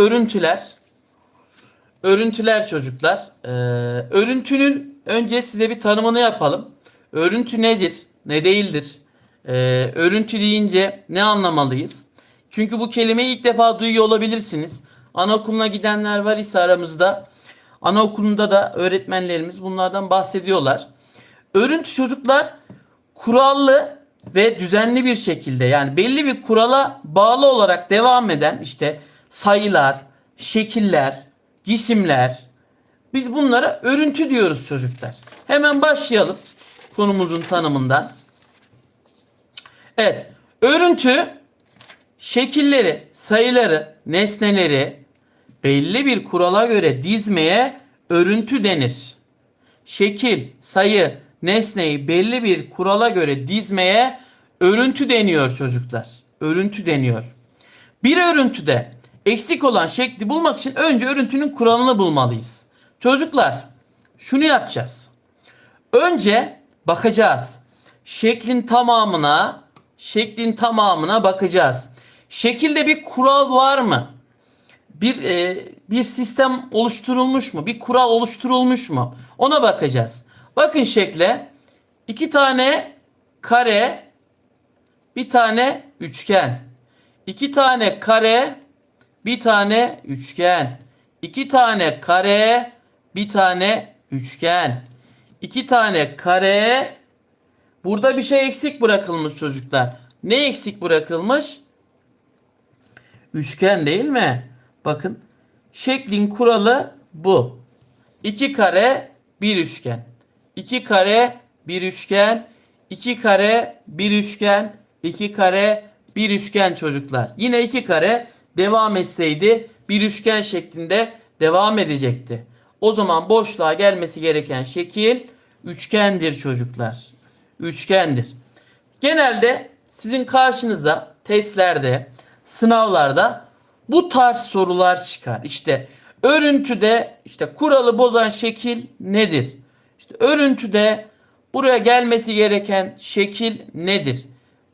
örüntüler. Örüntüler çocuklar. Ee, örüntünün önce size bir tanımını yapalım. Örüntü nedir? Ne değildir? Ee, örüntü deyince ne anlamalıyız? Çünkü bu kelimeyi ilk defa duyuyor olabilirsiniz. Anaokuluna gidenler var ise aramızda. Anaokulunda da öğretmenlerimiz bunlardan bahsediyorlar. Örüntü çocuklar kurallı ve düzenli bir şekilde yani belli bir kurala bağlı olarak devam eden işte sayılar, şekiller, cisimler biz bunlara örüntü diyoruz çocuklar. Hemen başlayalım konumuzun tanımından. Evet, örüntü şekilleri, sayıları, nesneleri belli bir kurala göre dizmeye örüntü denir. Şekil, sayı, nesneyi belli bir kurala göre dizmeye örüntü deniyor çocuklar. Örüntü deniyor. Bir örüntüde eksik olan şekli bulmak için önce örüntünün kuralını bulmalıyız. Çocuklar şunu yapacağız. Önce bakacağız. Şeklin tamamına, şeklin tamamına bakacağız. Şekilde bir kural var mı? Bir e, bir sistem oluşturulmuş mu? Bir kural oluşturulmuş mu? Ona bakacağız. Bakın şekle. iki tane kare, bir tane üçgen. İki tane kare, bir tane üçgen. İki tane kare, bir tane üçgen. İki tane kare. Burada bir şey eksik bırakılmış çocuklar. Ne eksik bırakılmış? Üçgen değil mi? Bakın şeklin kuralı bu. İki kare bir üçgen. İki kare bir üçgen. iki kare bir üçgen. iki kare bir üçgen çocuklar. Yine iki kare devam etseydi bir üçgen şeklinde devam edecekti. O zaman boşluğa gelmesi gereken şekil üçgendir çocuklar. Üçgendir. Genelde sizin karşınıza testlerde, sınavlarda bu tarz sorular çıkar. İşte örüntüde işte kuralı bozan şekil nedir? İşte örüntüde buraya gelmesi gereken şekil nedir?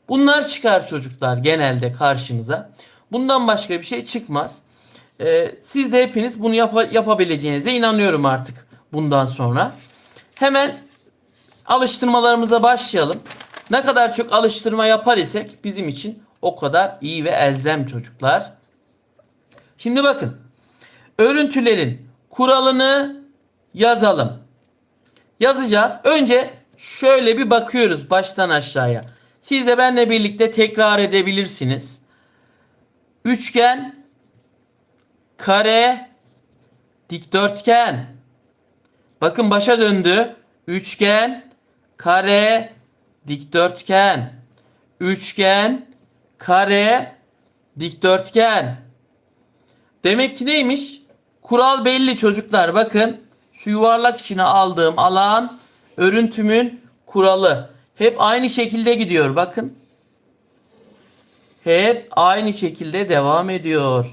Bunlar çıkar çocuklar genelde karşınıza. Bundan başka bir şey çıkmaz. Ee, siz de hepiniz bunu yap- yapabileceğinize inanıyorum artık bundan sonra. Hemen alıştırmalarımıza başlayalım. Ne kadar çok alıştırma yapar isek bizim için o kadar iyi ve elzem çocuklar. Şimdi bakın. Örüntülerin kuralını yazalım. Yazacağız. Önce şöyle bir bakıyoruz baştan aşağıya. Siz de benimle birlikte tekrar edebilirsiniz. Üçgen, kare, dikdörtgen. Bakın başa döndü. Üçgen, kare, dikdörtgen. Üçgen, kare, dikdörtgen. Demek ki neymiş? Kural belli çocuklar. Bakın şu yuvarlak içine aldığım alan örüntümün kuralı. Hep aynı şekilde gidiyor. Bakın. Hep aynı şekilde devam ediyor.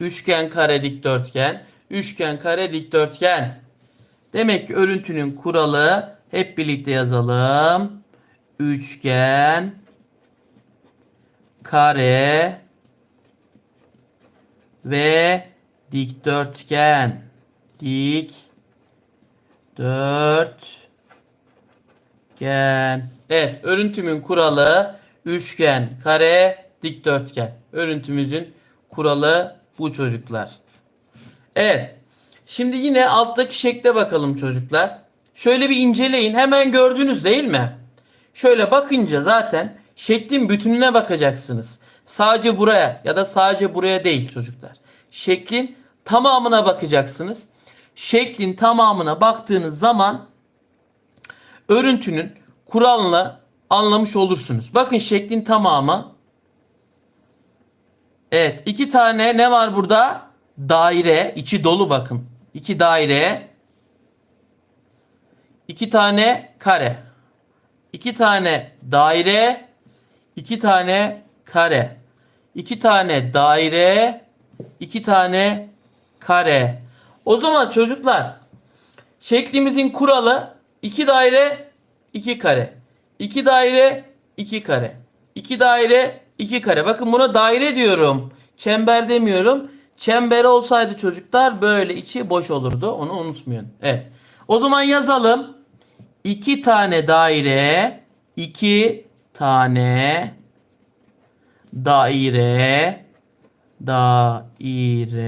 Üçgen, kare, dikdörtgen. Üçgen, kare, dikdörtgen. Demek ki örüntünün kuralı hep birlikte yazalım. Üçgen, kare ve dikdörtgen. Dik dörtgen. Evet, örüntümün kuralı üçgen, kare, dikdörtgen. Örüntümüzün kuralı bu çocuklar. Evet. Şimdi yine alttaki şekle bakalım çocuklar. Şöyle bir inceleyin. Hemen gördünüz değil mi? Şöyle bakınca zaten şeklin bütününe bakacaksınız. Sadece buraya ya da sadece buraya değil çocuklar. Şeklin tamamına bakacaksınız. Şeklin tamamına baktığınız zaman örüntünün kuralını anlamış olursunuz. Bakın şeklin tamamı. Evet iki tane ne var burada? Daire içi dolu bakın. İki daire. iki tane kare. iki tane daire. iki tane kare. iki tane daire. iki tane kare. O zaman çocuklar şeklimizin kuralı iki daire iki kare. iki daire iki kare. iki daire iki kare. Bakın buna daire diyorum. Çember demiyorum. Çember olsaydı çocuklar böyle içi boş olurdu. Onu unutmayın. Evet. O zaman yazalım. İki tane daire, iki tane daire, daire,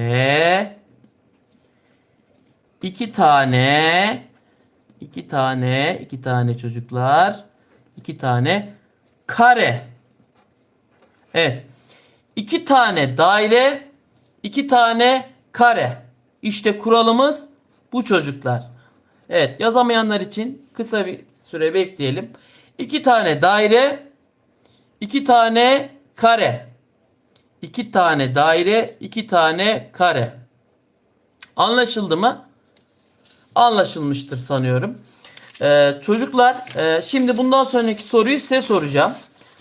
iki tane, iki tane, iki tane çocuklar, iki tane kare. Evet. İki tane daire, iki tane kare. İşte kuralımız bu çocuklar. Evet yazamayanlar için kısa bir süre bekleyelim. İki tane daire, iki tane kare. İki tane daire, iki tane kare. Anlaşıldı mı? Anlaşılmıştır sanıyorum. Ee, çocuklar e, şimdi bundan sonraki soruyu size soracağım.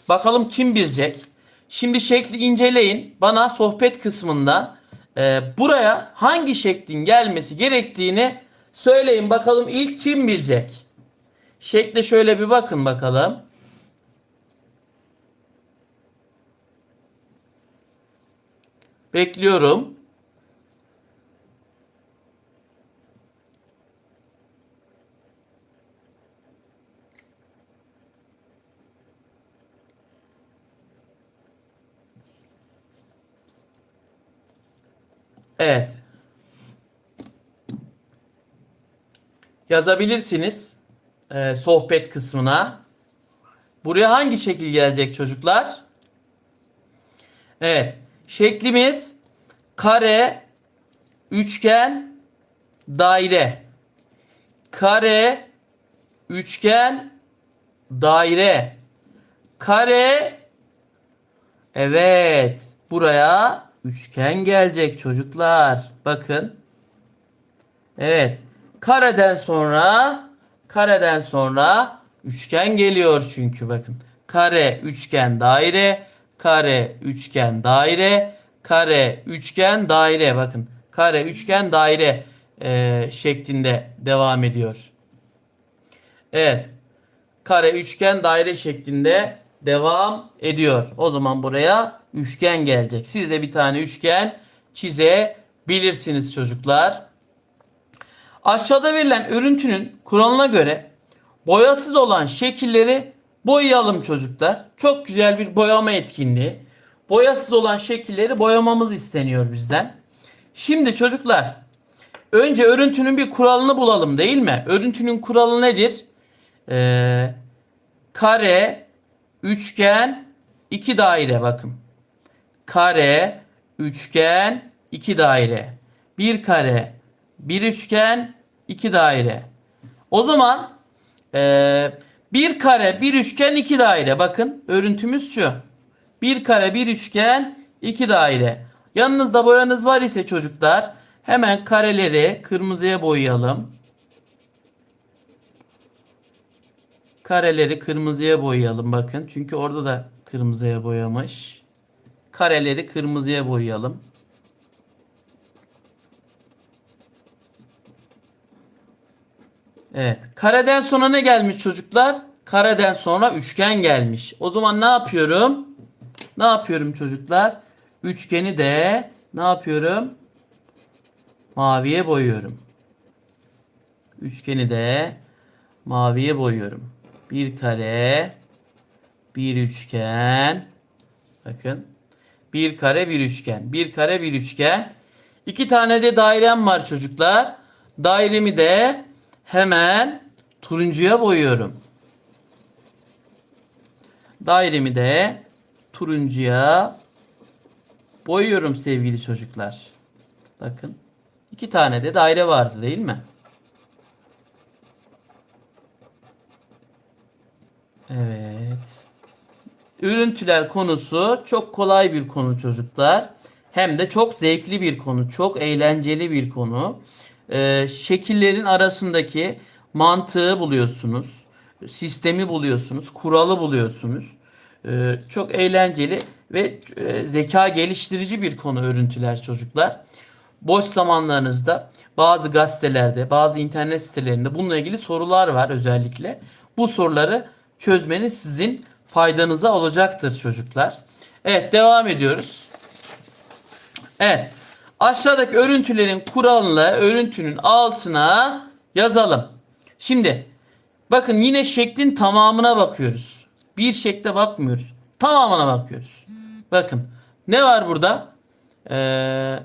Bakalım kim bilecek? Şimdi şekli inceleyin. Bana sohbet kısmında e, buraya hangi şeklin gelmesi gerektiğini söyleyin. Bakalım ilk kim bilecek? Şekle şöyle bir bakın bakalım. Bekliyorum. Evet. Yazabilirsiniz e, sohbet kısmına. Buraya hangi şekil gelecek çocuklar? Evet. Şeklimiz kare, üçgen, daire. Kare, üçgen, daire. Kare. Evet. Buraya üçgen gelecek çocuklar. Bakın. Evet. Kareden sonra kareden sonra üçgen geliyor çünkü bakın. Kare, üçgen, daire, kare, üçgen, daire, kare, üçgen, daire. Bakın. Kare, üçgen, daire e, şeklinde devam ediyor. Evet. Kare, üçgen, daire şeklinde devam ediyor. O zaman buraya üçgen gelecek. Siz de bir tane üçgen çizebilirsiniz çocuklar. Aşağıda verilen örüntünün kuralına göre boyasız olan şekilleri boyayalım çocuklar. Çok güzel bir boyama etkinliği. Boyasız olan şekilleri boyamamız isteniyor bizden. Şimdi çocuklar önce örüntünün bir kuralını bulalım değil mi? Örüntünün kuralı nedir? Ee, kare, üçgen, iki daire bakın. Kare, üçgen, iki daire. Bir kare, bir üçgen, iki daire. O zaman eee, bir kare, bir üçgen, iki daire. Bakın örüntümüz şu. Bir kare, bir üçgen, iki daire. Yanınızda boyanız var ise çocuklar hemen kareleri kırmızıya boyayalım. Kareleri kırmızıya boyayalım bakın. Çünkü orada da kırmızıya boyamış. Kareleri kırmızıya boyayalım. Evet. Kareden sonra ne gelmiş çocuklar? Kareden sonra üçgen gelmiş. O zaman ne yapıyorum? Ne yapıyorum çocuklar? Üçgeni de ne yapıyorum? Maviye boyuyorum. Üçgeni de maviye boyuyorum. Bir kare, bir üçgen. Bakın. Bir kare, bir üçgen. Bir kare, bir üçgen. İki tane de dairem var çocuklar. Dairemi de hemen turuncuya boyuyorum. Dairemi de turuncuya boyuyorum sevgili çocuklar. Bakın. iki tane de daire vardı değil mi? Evet. Örüntüler konusu çok kolay bir konu çocuklar. Hem de çok zevkli bir konu, çok eğlenceli bir konu. Ee, şekillerin arasındaki mantığı buluyorsunuz, sistemi buluyorsunuz, kuralı buluyorsunuz. Ee, çok eğlenceli ve e, zeka geliştirici bir konu örüntüler çocuklar. Boş zamanlarınızda bazı gazetelerde, bazı internet sitelerinde bununla ilgili sorular var özellikle. Bu soruları çözmeniz sizin faydanıza olacaktır çocuklar. Evet devam ediyoruz. Evet. aşağıdaki örüntülerin kuralını örüntünün altına yazalım. Şimdi bakın yine şeklin tamamına bakıyoruz. Bir şekle bakmıyoruz. Tamamına bakıyoruz. Bakın ne var burada? Ee,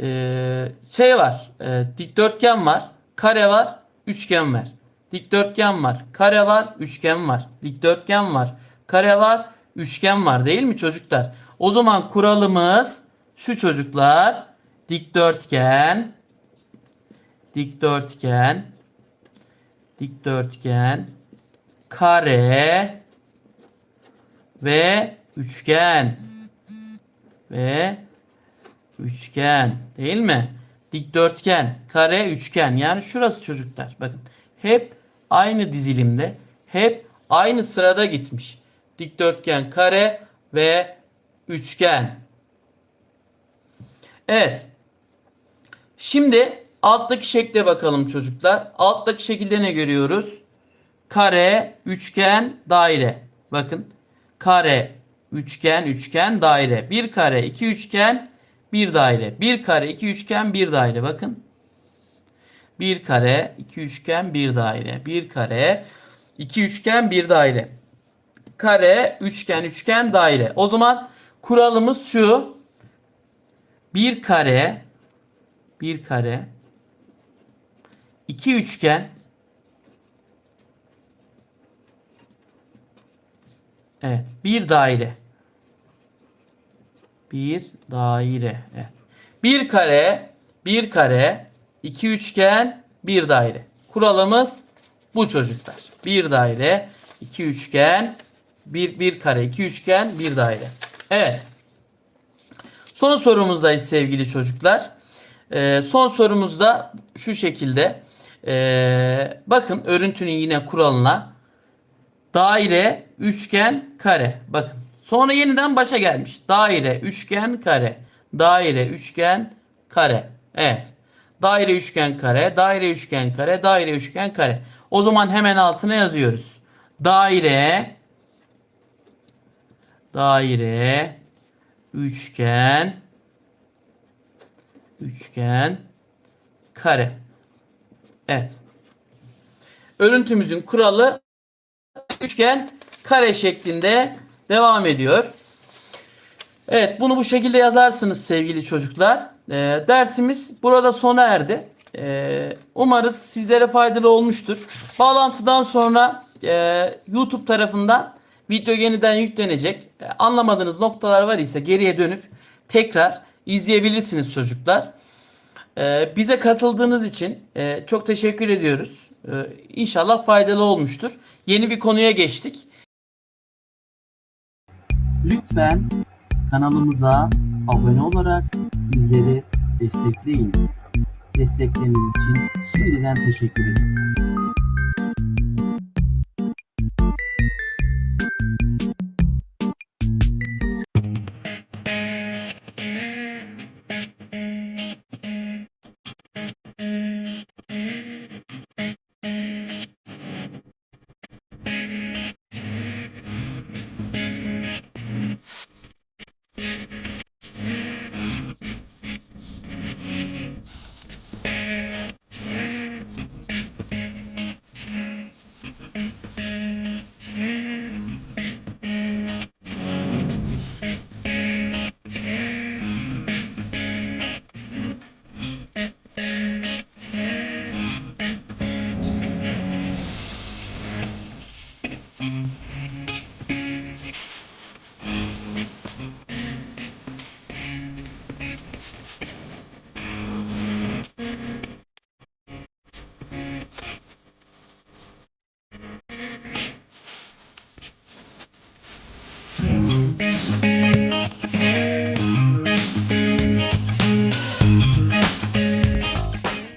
ee, şey var. e, dikdörtgen var. Kare var. Üçgen var. Dikdörtgen var. Kare var. Üçgen var. Dikdörtgen var. Kare var. Üçgen var değil mi çocuklar? O zaman kuralımız şu çocuklar. Dikdörtgen. Dikdörtgen. Dikdörtgen. Kare. Ve üçgen. Ve Üçgen değil mi? Dikdörtgen, kare, üçgen. Yani şurası çocuklar. Bakın hep aynı dizilimde, hep aynı sırada gitmiş. Dikdörtgen, kare ve üçgen. Evet. Şimdi alttaki şekle bakalım çocuklar. Alttaki şekilde ne görüyoruz? Kare, üçgen, daire. Bakın. Kare, üçgen, üçgen, daire. Bir kare, iki üçgen, bir daire. Bir kare, iki üçgen, bir daire. Bakın. Bir kare, iki üçgen, bir daire. Bir kare, iki üçgen, bir daire. Kare, üçgen, üçgen, daire. O zaman kuralımız şu. Bir kare, bir kare, iki üçgen, evet, bir daire. Bir daire. Evet. Bir kare, bir kare, iki üçgen, bir daire. Kuralımız bu çocuklar. Bir daire, iki üçgen, bir, bir kare, iki üçgen, bir daire. Evet. Son sorumuzdayız sevgili çocuklar. Ee, son sorumuzda şu şekilde. Ee, bakın örüntünün yine kuralına. Daire, üçgen, kare. Bakın. Sonra yeniden başa gelmiş. Daire, üçgen, kare. Daire, üçgen, kare. Evet. Daire, üçgen, kare. Daire, üçgen, kare. Daire, üçgen, kare. O zaman hemen altına yazıyoruz. Daire, daire, üçgen, üçgen, kare. Evet. Örüntümüzün kuralı üçgen kare şeklinde devam ediyor. Evet bunu bu şekilde yazarsınız sevgili çocuklar. Ee, dersimiz burada sona erdi. Ee, umarız sizlere faydalı olmuştur. Bağlantıdan sonra e, YouTube tarafından video yeniden yüklenecek. E, anlamadığınız noktalar var ise geriye dönüp tekrar izleyebilirsiniz çocuklar. Ee, bize katıldığınız için e, çok teşekkür ediyoruz. Ee, inşallah faydalı olmuştur. Yeni bir konuya geçtik. Lütfen kanalımıza abone olarak bizleri destekleyiniz. Destekleriniz için şimdiden teşekkür ederiz.